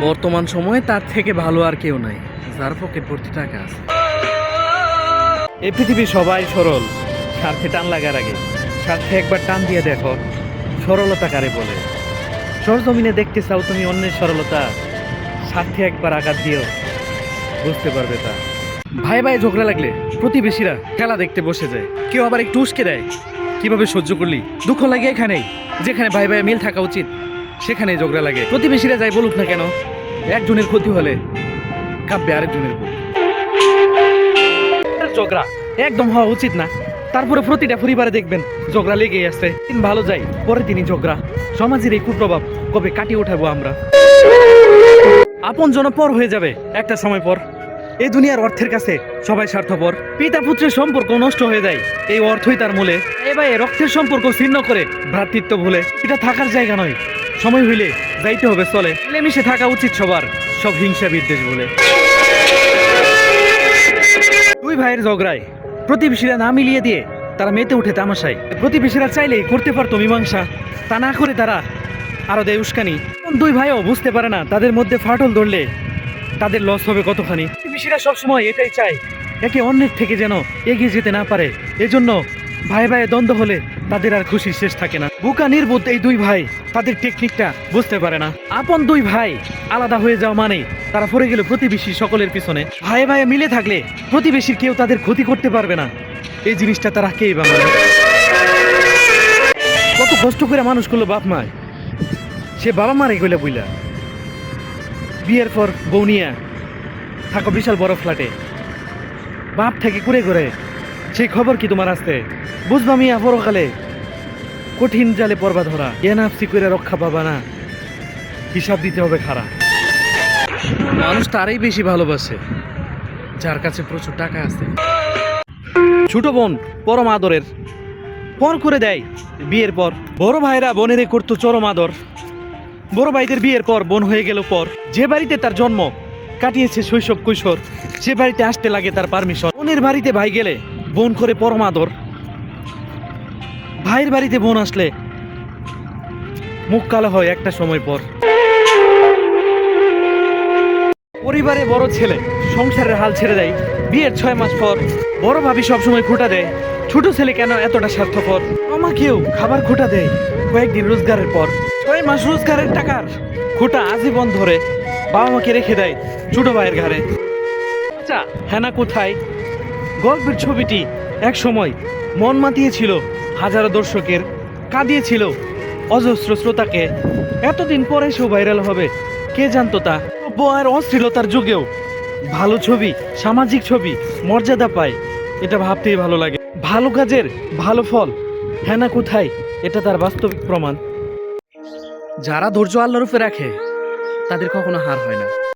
বর্তমান সময়ে তার থেকে ভালো আর কেউ নাই। যার পকেট ভর্তি টাকা আছে। এই পৃথিবী সবাই সরল। স্বার্থে টান লাগার আগে। স্বার্থে একবার টান দিয়ে দেখো, সরলতা কারে বলে। সরজমিনে দেখতে চাও তুমি অন্যের সরলতা। স্বার্থে একবার আঘাত দিও বুঝতে পারবে তা। ভাই ভাই ঝগড়া লাগলে প্রতিবেশীরা খেলা দেখতে বসে যায়। কেউ আবার একটু উস্কে দেয়। কীভাবে সহ্য করলি? দুঃখ লাগে এখানেই। যেখানে ভাই ভাই মিল থাকা উচিত। সেখানে ঝগড়া লাগে। প্রতিবেশীরা যাই বলুক না কেন, একজনের ক্ষতি হলে কাঁপবে আরেকজনের বুক ঝগড়া একদম হওয়া উচিত না। তারপরে প্রতিটা পরিবারে দেখবেন, ঝগড়া লেগেই আছে। দিন ভালো যাই পরে তিনি ঝগড়া। সমাজের এই কুপ্রভাব কবে কাটিয়ে উঠাবো আমরা? আপন জন পর হয়ে যাবে, একটা সময় পর। এই দুনিয়ার অর্থের কাছে সবাই স্বার্থপর। পিতা পুত্রের সম্পর্ক নষ্ট হয়ে যায়, এই অর্থই তার মূলে। এবার রক্তের সম্পর্ক ছিন্ন করে ভ্রাতৃত্ব ভুলে। এটা থাকার জায়গা নয়। সময় হইলে যাইতে হবে, চলে। মিলেমিশে থাকা উচিত সবার, সব হিংসা বিদ্বেষ বলে। দুই ভাইয়ের ঝগড়ায় প্রতিবেশীরা না মিলিয়ে দিয়ে তারা মেতে উঠে তামাশায়। প্রতিবেশীরা চাইলেই করতে পারতো মীমাংসা, তা না করে তারা আরও দেয় উস্কানি। কোন দুই ভাইও বুঝতে পারে না, তাদের মধ্যে ফাটল ধরলে তাদের লস হবে কতখানি। প্রতিবেশীরা সবসময় এটাই চায়, একে অন্যের থেকে যেন এগিয়ে যেতে না পারে। এজন্য ভাই ভাইয়ে দ্বন্দ্ব হলে তাদের আর খুশির শেষ থাকে না। বুকা নির্বোধ এই দুই ভাই, তাদের টেকনিকটা বুঝতে পারে না। আপন দুই ভাই আলাদা হয়ে যাওয়া মানে তারা পড়ে গেল প্রতিবেশী সকলের পিছনে। ভাই ভাই মিলে থাকলে প্রতিবেশীর কেউ তাদের ক্ষতি করতে পারবে না। এই জিনিসটা তারা কেই বা মানে? কত কষ্ট করে মানুষ করল বাপ মায় সে বাবা মারে গইলা বইলা। বিয়ের পর বৌনিয়া থাকো বিশাল বড় ফ্ল্যাটে বাপ থেকে করে করে সেই খবর কি তোমার আসতে? বুঝবা মিয়া, পরকালে কঠিন জালে পর্বা ধরা। এনাফসি করে রক্ষা পাবা না। হিসাব দিতে হবে খারাপ মানুষ তারই বেশি ভালোবাসে, যার কাছে প্রচুর টাকা আছে। ছোট বোন পরম আদরের, পর করে দেয় বিয়ের পর। বড় ভাইরা বোনেরে করতো চরম আদর। বড় ভাইদের বিয়ের পর বোন হয়ে গেল পর। যে বাড়িতে তার জন্ম, কাটিয়েছে শৈশব কৈশোর। সে বাড়িতে আসতে লাগে তার পারমিশন। বোনের বাড়িতে ভাই গেলে বোন করে পরম আদর। ভাইয়ের বাড়িতে বোন আসলে মুখ কালো হয় একটা সময় পর। পরিবারে বড় ছেলে, সংসারের হাল ছেড়ে দেয়। বিয়ের ছয় মাস পর বড় ভাবি সবসময় খোটা দেয়, ছোট ছেলে কেন এতটা স্বার্থপর? আমাকেও খাবার খোটা দেয় কয়েকদিন রোজগারের পর। ছয় মাস রোজগারের টাকার খোটা আজীবন ধরে বাবা মাকে রেখে দেয় ছোট ভাইয়ের ঘাড়ে। আচ্ছা হেনা কোথায়? গল্পের ছবিটি এক সময় মন মাতিয়েছিল হাজারো দর্শকের, কাঁদিয়েছিল অজস্র শ্রোতাকে। এতদিন পরে সেও ভাইরাল হবে। কে জানতো তা? আর অশ্লীলতার যুগেও ভালো ছবি, সামাজিক ছবি, মর্যাদা পায়। এটা ভাবতেই ভালো লাগে। ভালো কাজের ভালো ফল হ্যাঁ না কোথায়, এটা তার বাস্তবিক প্রমাণ। যারা ধৈর্য আল্লাহর উপরে রাখে, তাদের কখনো হার হয় না।